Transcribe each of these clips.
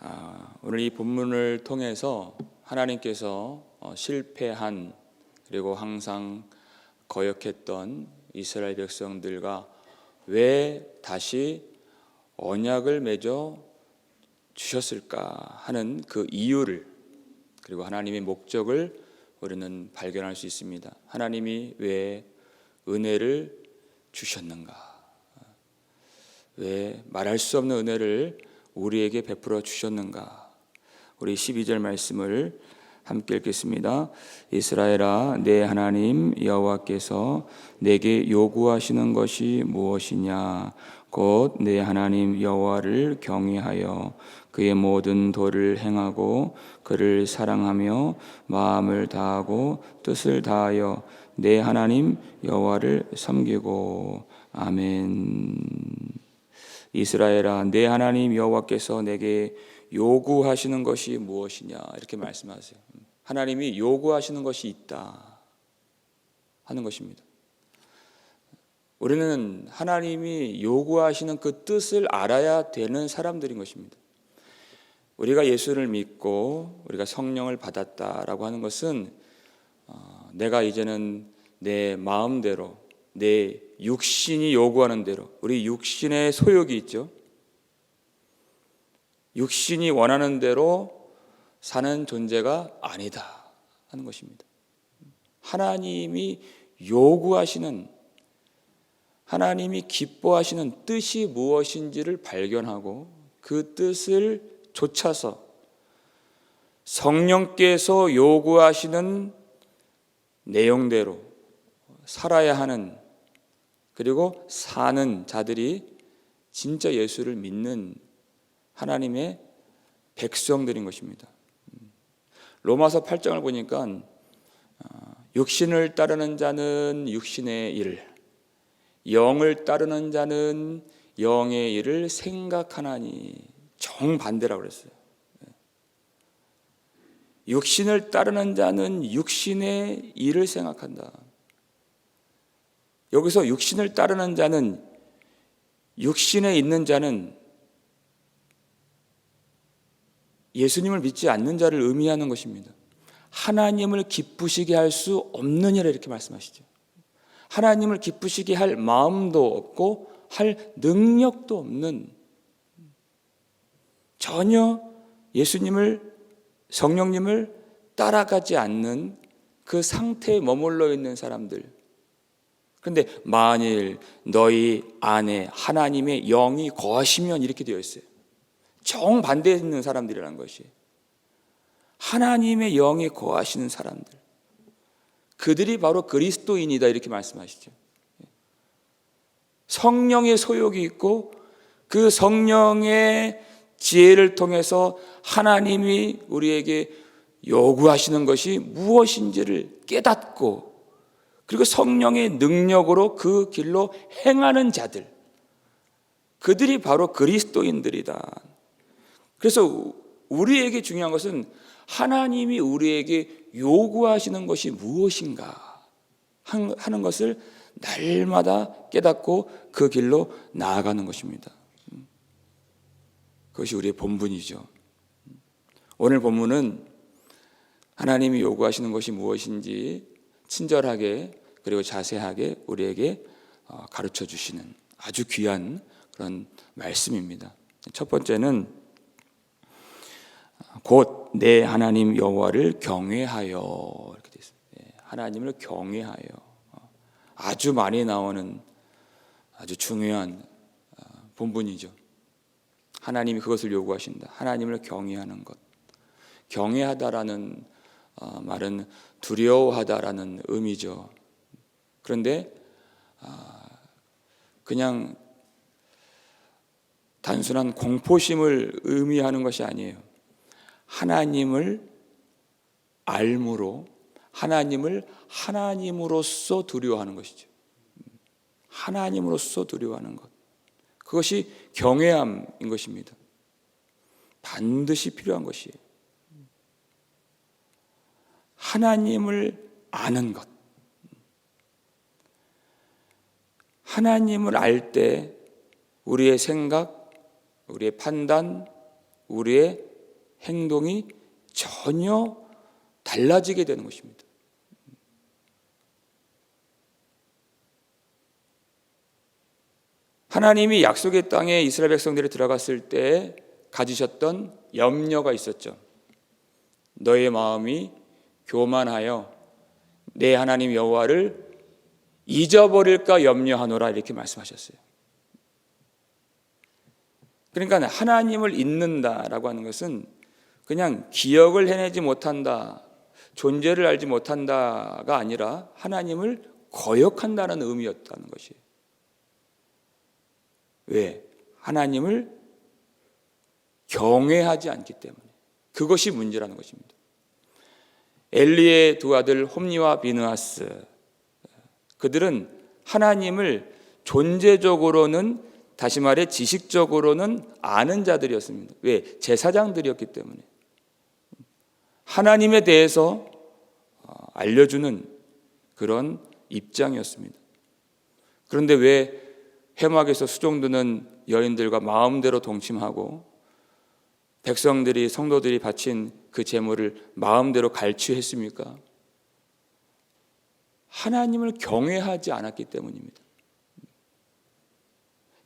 아, 오늘 이 본문을 통해서 하나님께서 어, 실패한 그리고 항상 거역했던 이스라엘 백성들과 왜 다시 언약을 맺어 주셨을까 하는 그 이유를 그리고 하나님의 목적을 우리는 발견할 수 있습니다. 하나님이 왜 은혜를 주셨는가? 왜 말할 수 없는 은혜를 우리에게 베풀어 주셨는가? 우리 12절 말씀을 함께 읽겠습니다. 이스라엘아 내 하나님 여호와께서 내게 요구하시는 것이 무엇이냐 곧 내 하나님 여호와를 경외하여 그의 모든 도를 행하고 그를 사랑하며 마음을 다하고 뜻을 다하여 내 하나님 여호와를 섬기고 아멘. 이스라엘아 내 하나님 여호와께서 내게 요구하시는 것이 무엇이냐 이렇게 말씀하세요. 하나님이 요구하시는 것이 있다 하는 것입니다. 우리는 하나님이 요구하시는 그 뜻을 알아야 되는 사람들인 것입니다. 우리가 예수를 믿고 우리가 성령을 받았다라고 하는 것은 어, 내가 이제는 내 마음대로 내 육신이 요구하는 대로 우리 육신의 소욕이 있죠. 육신이 원하는 대로 사는 존재가 아니다 하는 것입니다. 하나님이 요구하시는 하나님이 기뻐하시는 뜻이 무엇인지를 발견하고 그 뜻을 쫓아서 성령께서 요구하시는 내용대로 살아야 하는 그리고 사는 자들이 진짜 예수를 믿는 하나님의 백성들인 것입니다. 로마서 8장을 보니까 어, 육신을 따르는 자는 육신의 일, 영을 따르는 자는 영의 일을 생각하나니 정반대라고 그랬어요. 육신을 따르는 자는 육신의 일을 생각한다. 여기서 육신을 따르는 자는 육신에 있는 자는 예수님을 믿지 않는 자를 의미하는 것입니다. 하나님을 기쁘시게 할 수 없느니라 이렇게 말씀하시죠. 하나님을 기쁘시게 할 마음도 없고 할 능력도 없는 전혀 예수님을 성령님을 따라가지 않는 그 상태에 머물러 있는 사람들. 그런데 만일 너희 안에 하나님의 영이 거하시면 이렇게 되어 있어요. 정반대에 있는 사람들이라는 것이 하나님의 영이 거하시는 사람들. 그들이 바로 그리스도인이다 이렇게 말씀하시죠. 성령의 소욕이 있고 그 성령의 지혜를 통해서 하나님이 우리에게 요구하시는 것이 무엇인지를 깨닫고 그리고 성령의 능력으로 그 길로 행하는 자들 그들이 바로 그리스도인들이다. 그래서 우리에게 중요한 것은 하나님이 우리에게 요구하시는 것이 무엇인가 하는 것을 날마다 깨닫고 그 길로 나아가는 것입니다. 그것이 우리의 본분이죠. 오늘 본문은 하나님이 요구하시는 것이 무엇인지 친절하게 그리고 자세하게 우리에게 어, 가르쳐 주시는 아주 귀한 그런 말씀입니다. 첫 번째는 곧 내 하나님 여호와를 경외하여 이렇게 되어 있습니다. 하나님을 경외하여 어, 아주 많이 나오는 아주 중요한 어, 본분이죠. 하나님이 그것을 요구하신다. 하나님을 경외하는 것. 경외하다라는 어, 말은 두려워하다라는 의미죠. 그런데 그냥 단순한 공포심을 의미하는 것이 아니에요. 하나님을 알므로 하나님을 하나님으로서 두려워하는 것이죠. 하나님으로서 두려워하는 것. 그것이 경외함인 것입니다. 반드시 필요한 것이에요. 하나님을 아는 것. 하나님을 알 때 우리의 생각, 우리의 판단, 우리의 행동이 전혀 달라지게 되는 것입니다. 하나님이 약속의 땅에 이스라엘 백성들이 들어갔을 때 가지셨던 염려가 있었죠. 너의 마음이 교만하여 내 하나님 여호와를 잊어버릴까 염려하노라 이렇게 말씀하셨어요. 그러니까 하나님을 잊는다라고 하는 것은 그냥 기억을 해내지 못한다, 존재를 알지 못한다가 아니라 하나님을 거역한다는 의미였다는 것이에요. 왜? 하나님을 경외하지 않기 때문에. 그것이 문제라는 것입니다. 엘리의 두 아들 홈니와 비느하스 그들은 하나님을 존재적으로는 다시 말해 지식적으로는 아는 자들이었습니다. 왜? 제사장들이었기 때문에. 하나님에 대해서 어, 알려주는 그런 입장이었습니다. 그런데 왜 해막에서 수종드는 여인들과 마음대로 동침하고 백성들이 성도들이 바친 그 제물을 마음대로 갈취했습니까? 하나님을 경외하지 않았기 때문입니다.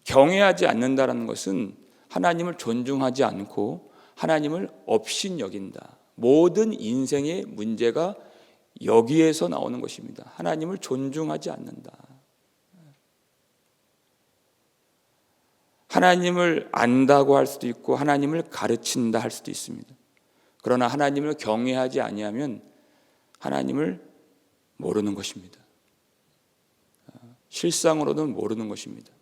경외하지 않는다라는 것은 하나님을 존중하지 않고 하나님을 업신 여긴다. 모든 인생의 문제가 여기에서 나오는 것입니다. 하나님을 존중하지 않는다. 하나님을 안다고 할 수도 있고 하나님을 가르친다 할 수도 있습니다. 그러나 하나님을 경외하지 아니하면 하나님을 모르는 것입니다. 실상으로는 모르는 것입니다.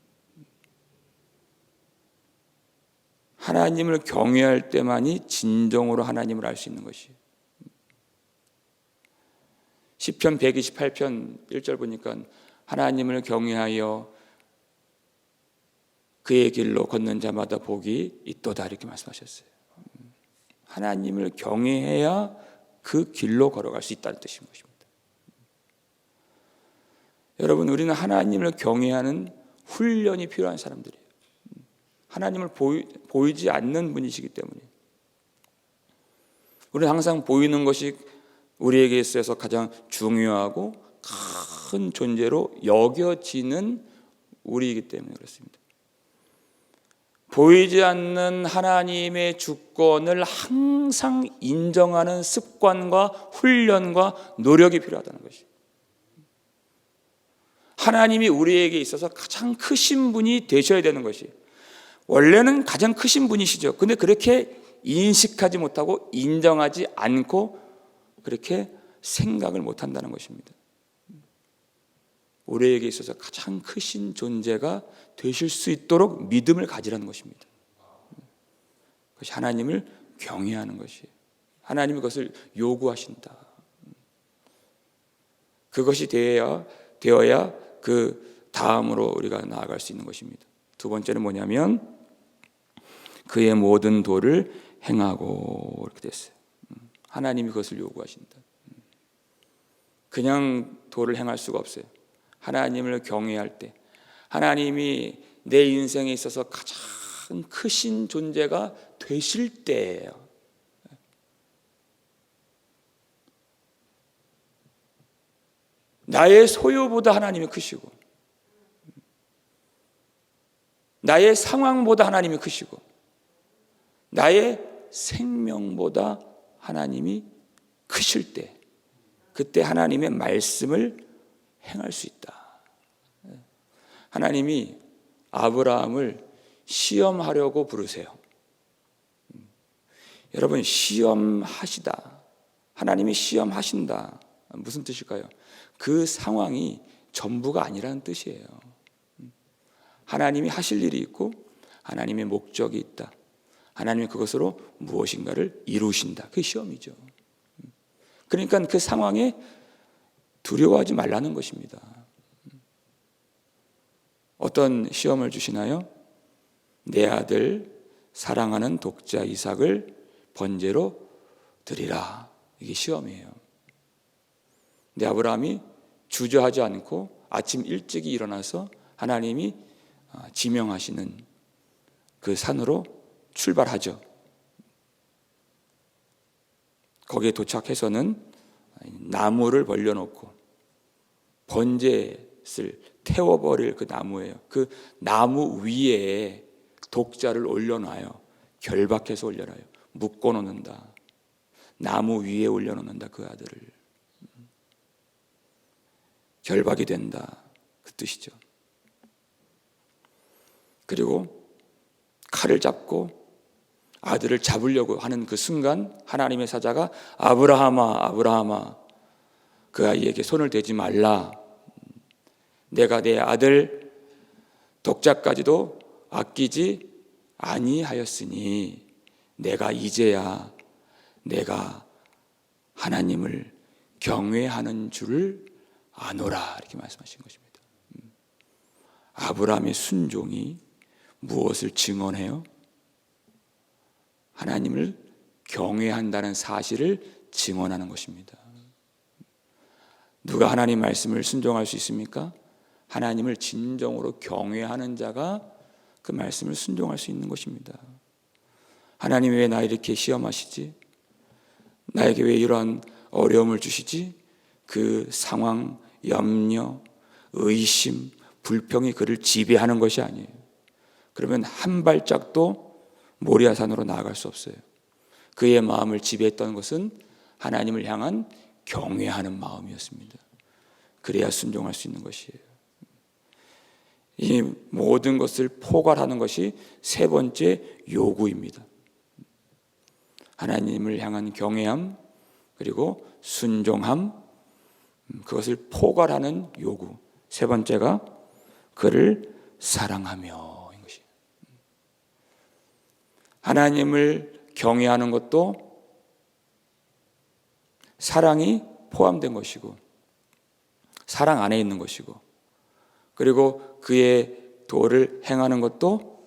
하나님을 경외할 때만이 진정으로 하나님을 알 수 있는 것이에요. 시편 128편 1절 보니까 하나님을 경외하여 그의 길로 걷는 자마다 복이 있도다 이렇게 말씀하셨어요. 하나님을 경외해야 그 길로 걸어갈 수 있다는 뜻인 것입니다. 여러분 우리는 하나님을 경외하는 훈련이 필요한 사람들이에요. 하나님을 보이, 보이 지 않는 분이시기 때문에 우리는 항상 보이는 것이 우리에게 있어서 가장 중요하고 큰 존재로 여겨지는 우리이기 때문에 그렇습니다. 보이지 않는 하나님의 주권을 항상 인정하는 습관과 훈련과 노력이 필요하다는 것이. 하나님이 우리에게 있어서 가장 크신 분이 되셔야 되는 것이. 원래는 가장 크신 분이시죠. 근데 그렇게 인식하지 못하고 인정하지 않고 그렇게 생각을 못 한다는 것입니다. 우리에게 있어서 가장 크신 존재가 되실 수 있도록 믿음을 가지라는 것입니다. 그것이 하나님을 경외하는 것이 하나님이 그것을 요구하신다. 그것이 되어야 되어야 그 다음으로 우리가 나아갈 수 있는 것입니다. 두 번째는 뭐냐면 그의 모든 도를 행하고 이렇게 됐어요. 하나님이 그것을 요구하신다. 그냥 도를 행할 수가 없어요. 하나님을 경외할 때 하나님이 내 인생에 있어서 가장 크신 존재가 되실 때예요. 나의 소유보다 하나님이 크시고 나의 상황보다 하나님이 크시고 나의 생명보다 하나님이 크실 때 그때 하나님의 말씀을 행할 수 있다. 하나님이 아브라함을 시험하려고 부르세요. 여러분 시험하시다. 하나님이 시험하신다. 무슨 뜻일까요? 그 상황이 전부가 아니라는 뜻이에요. 하나님이 하실 일이 있고 하나님의 목적이 있다. 하나님이 그것으로 무엇인가를 이루신다. 그게 시험이죠. 그러니까 그 상황에 두려워하지 말라는 것입니다. 어떤 시험을 주시나요? 내 아들 사랑하는 독자 이삭을 번제로 드리라. 이게 시험이에요. 근데 아브라함이 주저하지 않고 아침 일찍이 일어나서 하나님이 아, 지명하시는 그 산으로 출발하죠. 거기에 도착해서는 나무를 벌려놓고 번제를 태워버릴 그 나무예요. 그 나무 위에 독자를 올려놔요. 결박해서 올려놔요. 묶어놓는다. 나무 위에 올려놓는다 그 아들을. 결박이 된다. 그 뜻이죠. 그리고 칼을 잡고 아들을 잡으려고 하는 그 순간 하나님의 사자가 아브라함아 아브라함아 그 아이에게 손을 대지 말라 내가 내 아들 독자까지도 아끼지 아니하였으니 내가 이제야 내가 하나님을 경외하는 줄을 아노라 이렇게 말씀하신 것입니다. 음. 아브라함의 순종이 무엇을 증언해요? 하나님을 경외한다는 사실을 증언하는 것입니다. 누가 하나님 말씀을 순종할 수 있습니까? 하나님을 진정으로 경외하는 자가 그 말씀을 순종할 수 있는 것입니다. 하나님 왜 나 이렇게 시험하시지? 나에게 왜 이러한 어려움을 주시지? 그 상황, 염려, 의심, 불평이 그를 지배하는 것이 아니에요. 그러면 한 발짝도 모리아산으로 나아갈 수 없어요. 그의 마음을 지배했던 것은 하나님을 향한 경외하는 마음이었습니다. 그래야 순종할 수 있는 것이에요. 이 모든 것을 포괄하는 것이 세 번째 요구입니다. 하나님을 향한 경외함, 그리고 순종함, 음, 그것을 포괄하는 요구. 세 번째가 그를 사랑하며 인 것이. 하나님을 경외하는 것도 사랑이 포함된 것이고, 사랑 안에 있는 것이고, 그리고 그의 도를 행하는 것도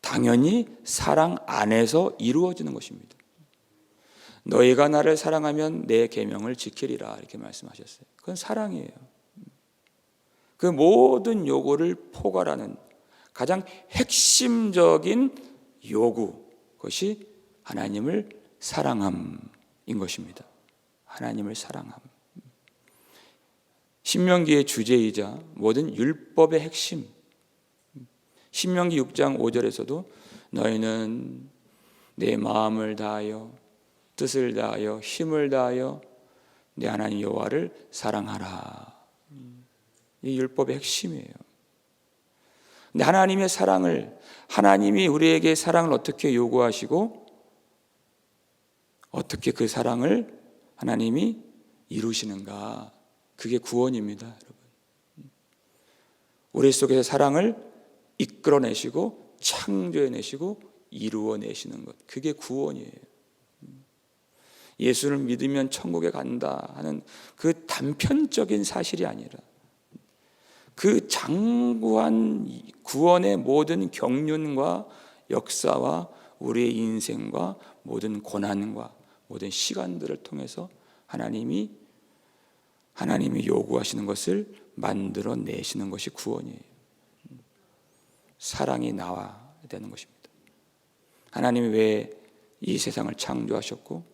당연히 사랑 안에서 이루어지는 것입니다. 너희가 나를 사랑하면 내 계명을 지키리라 이렇게 말씀하셨어요. 그건 사랑이에요. 그 모든 요구를 포괄하는 가장 핵심적인 요구 그것이 하나님을 사랑함인 것입니다. 하나님을 사랑함. 신명기의 주제이자 모든 율법의 핵심. 신명기 6장 5절에서도 너희는 내 마음을 다하여 뜻을 다하여 힘을 다하여 내 하나님 여호와를 사랑하라. 이 율법의 핵심이에요. 근데 하나님의 사랑을 하나님이 우리에게 사랑을 어떻게 요구하시고 어떻게 그 사랑을 하나님이 이루시는가? 그게 구원입니다, 여러분. 우리 속에서 사랑을 이끌어내시고 창조해내시고 이루어내시는 것. 그게 구원이에요. 예수를 믿으면 천국에 간다 하는 그 단편적인 사실이 아니라 그 장구한 구원의 모든 경륜과 역사와 우리의 인생과 모든 고난과 모든 시간들을 통해서 하나님이 하나님이 요구하시는 것을 만들어 내시는 것이 구원이에요. 사랑이 나와야 되는 것입니다. 하나님이 왜 이 세상을 창조하셨고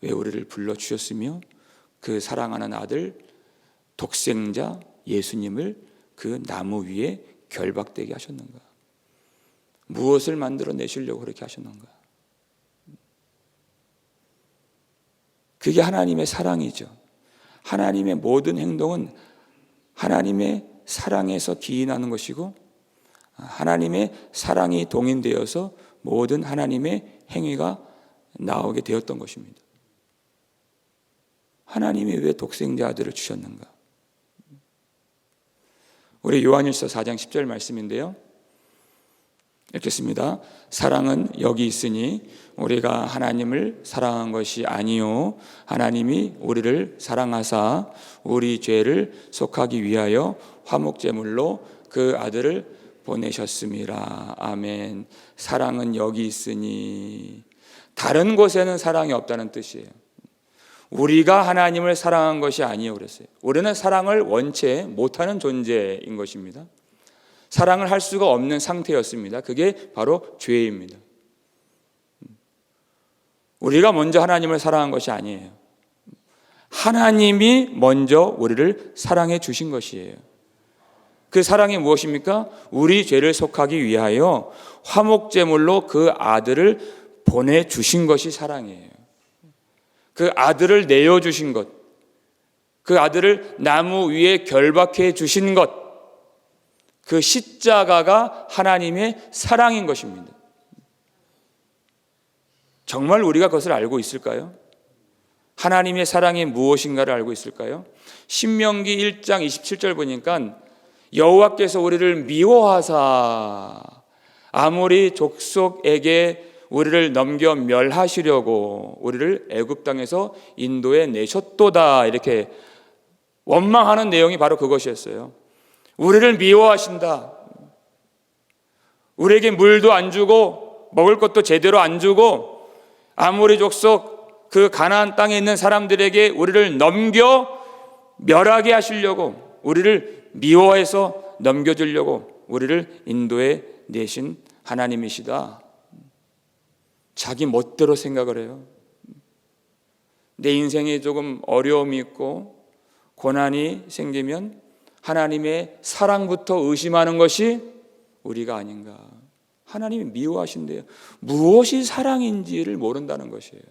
왜 우리를 불러 주셨으며 그 사랑하는 아들 독생자 예수님을 그 나무 위에 결박되게 하셨는가? 무엇을 만들어 내시려고 그렇게 하셨는가? 그게 하나님의 사랑이죠. 하나님의 모든 행동은 하나님의 사랑에서 기인하는 것이고 하나님의 사랑이 동인되어서 모든 하나님의 행위가 나오게 되었던 것입니다. 하나님이 왜 독생자 아들을 주셨는가? 우리 요한일서 4장 10절 말씀인데요. 읽겠습니다. 사랑은 여기 있으니 우리가 하나님을 사랑한 것이 아니요 하나님이 우리를 사랑하사 우리 죄를 속하기 위하여 화목 제물로 그 아들을 보내셨습니다. 아멘. 사랑은 여기 있으니 다른 곳에는 사랑이 없다는 뜻이에요. 우리가 하나님을 사랑한 것이 아니에요 그랬어요. 우리는 사랑을 원체 못하는 존재인 것입니다. 사랑을 할 수가 없는 상태였습니다. 그게 바로 죄입니다. 우리가 먼저 하나님을 사랑한 것이 아니에요. 하나님이 먼저 우리를 사랑해 주신 것이에요. 그 사랑이 무엇입니까? 우리 죄를 속하기 위하여 화목제물로 그 아들을 보내 주신 것이 사랑이에요. 그 아들을 내어 주신 것. 그 아들을 나무 위에 결박해 주신 것. 그 십자가가 하나님의 사랑인 것입니다. 정말 우리가 그것을 알고 있을까요? 하나님의 사랑이 무엇인가를 알고 있을까요? 신명기 1장 27절 보니까 여호와께서 우리를 미워하사 아무리 족속에게 우리를 넘겨 멸하시려고 우리를 애굽 땅에서 인도에 내셨도다 이렇게 원망하는 내용이 바로 그것이었어요. 우리를 미워하신다. 우리에게 물도 안 주고 먹을 것도 제대로 안 주고 아무리 족속 그 가나안 땅에 있는 사람들에게 우리를 넘겨 멸하게 하시려고 우리를 미워해서 넘겨주려고 우리를 인도에 내신 하나님이시다. 자기 멋대로 생각을 해요. 내 인생에 조금 어려움이 있고 고난이 생기면 하나님의 사랑부터 의심하는 것이 우리가 아닌가. 하나님이 미워하신대요. 무엇이 사랑인지를 모른다는 것이에요.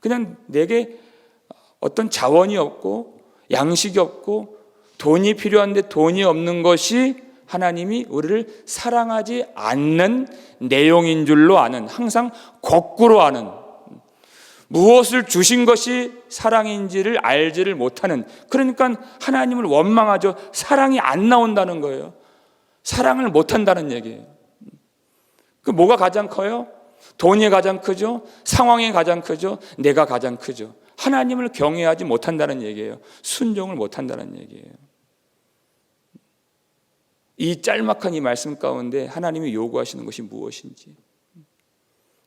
그냥 내게 어떤 자원이 없고 양식이 없고 돈이 필요한데 돈이 없는 것이 하나님이 우리를 사랑하지 않는 내용인 줄로 아는 항상 거꾸로 아는 무엇을 주신 것이 사랑인지를 알지를 못하는 그러니까 하나님을 원망하죠. 사랑이 안 나온다는 거예요. 사랑을 못 한다는 얘기예요. 그 뭐가 가장 커요? 돈이 가장 크죠? 상황이 가장 크죠? 내가 가장 크죠? 하나님을 경외하지 못한다는 얘기예요. 순종을 못한다는 얘기예요. 이 짤막한 이 말씀 가운데 하나님이 요구하시는 것이 무엇인지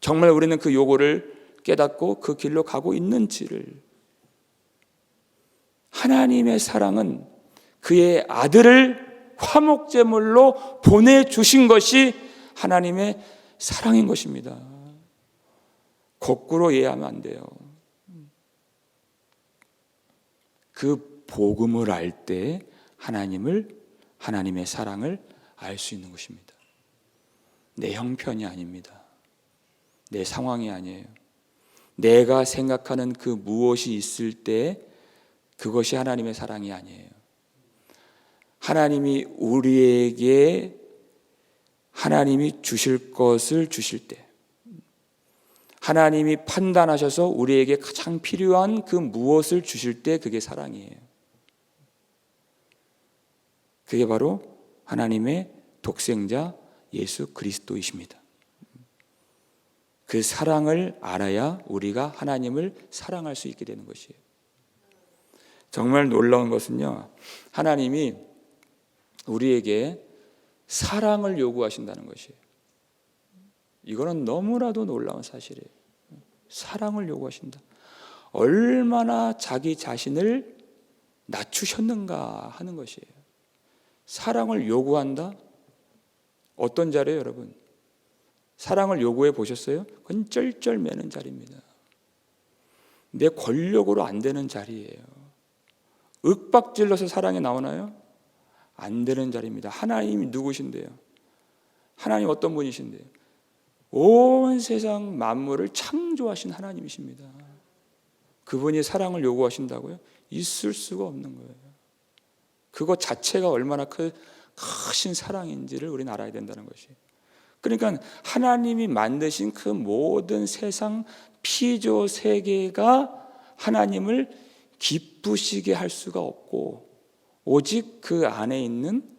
정말 우리는 그 요구를 깨닫고 그 길로 가고 있는지를 하나님의 사랑은 그의 아들을 화목제물로 보내주신 것이 하나님의 사랑인 것입니다. 거꾸로 이해하면 안 돼요. 그 복음을 알 때 하나님을 하나님의 사랑을 알 수 있는 것입니다. 내 형편이 아닙니다. 내 상황이 아니에요. 내가 생각하는 그 무엇이 있을 때 그것이 하나님의 사랑이 아니에요. 하나님이 우리에게 하나님이 주실 것을 주실 때 하나님이 판단하셔서 우리에게 가장 필요한 그 무엇을 주실 때 그게 사랑이에요. 그게 바로 하나님의 독생자 예수 그리스도이십니다. 그 사랑을 알아야 우리가 하나님을 사랑할 수 있게 되는 것이에요. 정말 놀라운 것은요, 하나님이 우리에게 사랑을 요구하신다는 것이에요. 이거는 너무나도 놀라운 사실이에요. 사랑을 요구하신다. 얼마나 자기 자신을 낮추셨는가 하는 것이에요. 사랑을 요구한다? 어떤 자리예요, 여러분? 사랑을 요구해 보셨어요? 그건 쩔쩔매는 자리입니다. 내 권력으로 안 되는 자리예요. 윽박질러서 사랑이 나오나요? 안 되는 자리입니다. 하나님이 누구신데요? 하나님 어떤 분이신데요? 온 세상 만물을 창조하신 하나님이십니다. 그분이 사랑을 요구하신다고요? 있을 수가 없는 거예요. 그것 자체가 얼마나 크, 크신 사랑인지를 우리는 알아야 된다는 것이. 그러니까 하나님이 만드신 그 모든 세상 피조 세계가 하나님을 기쁘시게 할 수가 없고 오직 그 안에 있는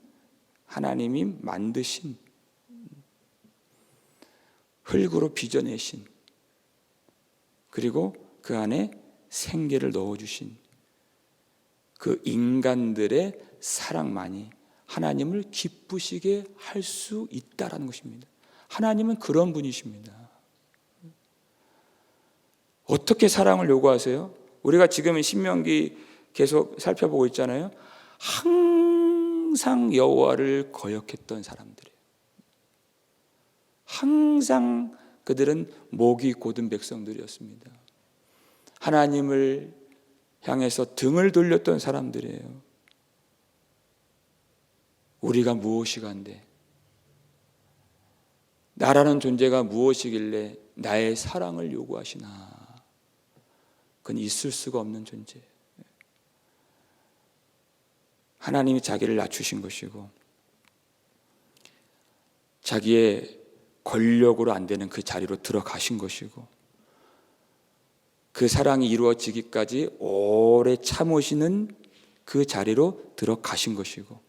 하나님이 만드신 흙으로 빚어내신 그리고 그 안에 생계를 넣어주신 그 인간들의 사랑만이 하나님을 기쁘시게 할 수 있다라는 것입니다. 하나님은 그런 분이십니다. 어떻게 사랑을 요구하세요? 우리가 지금 신명기 계속 살펴보고 있잖아요. 항상 여호와를 거역했던 사람들이에요. 항상 그들은 목이 곧은 백성들이었습니다. 하나님을 향해서 등을 돌렸던 사람들이에요. 우리가 무엇이 간데 나라는 존재가 무엇이길래 나의 사랑을 요구하시나? 그건 있을 수가 없는 존재. 하나님이 자기를 낮추신 것이고 자기의 권력으로 안 되는 그 자리로 들어가신 것이고 그 사랑이 이루어지기까지 오래 참으시는 그 자리로 들어가신 것이고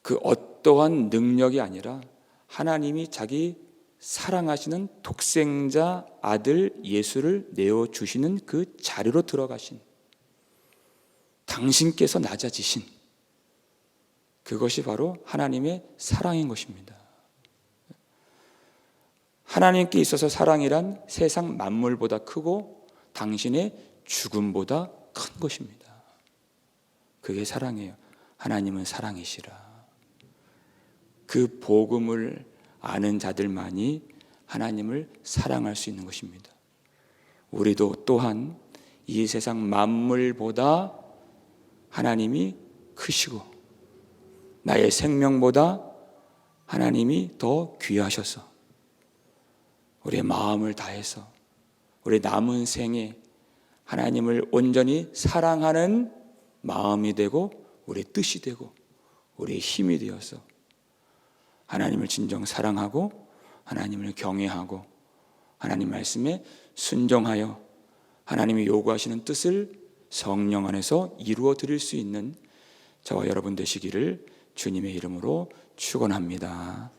그 어떠한 능력이 아니라 하나님이 자기 사랑하시는 독생자 아들 예수를 내어 주시는 그 자리로 들어가신 당신께서 낮아지신 그것이 바로 하나님의 사랑인 것입니다. 하나님께 있어서 사랑이란 세상 만물보다 크고 당신의 죽음보다 큰 것입니다. 그게 사랑이에요. 하나님은 사랑이시라. 그 복음을 아는 자들만이 하나님을 사랑할 수 있는 것입니다. 우리도 또한 이 세상 만물보다 하나님이 크시고 나의 생명보다 하나님이 더 귀하셔서 우리의 마음을 다해서 우리 남은 생에 하나님을 온전히 사랑하는 마음이 되고 우리의 뜻이 되고 우리의 힘이 되어서 하나님을 진정 사랑하고 하나님을 경외하고 하나님 말씀에 순종하여 하나님이 요구하시는 뜻을 성령 안에서 이루어 드릴 수 있는 저와 여러분 되시기를 주님의 이름으로 축원합니다.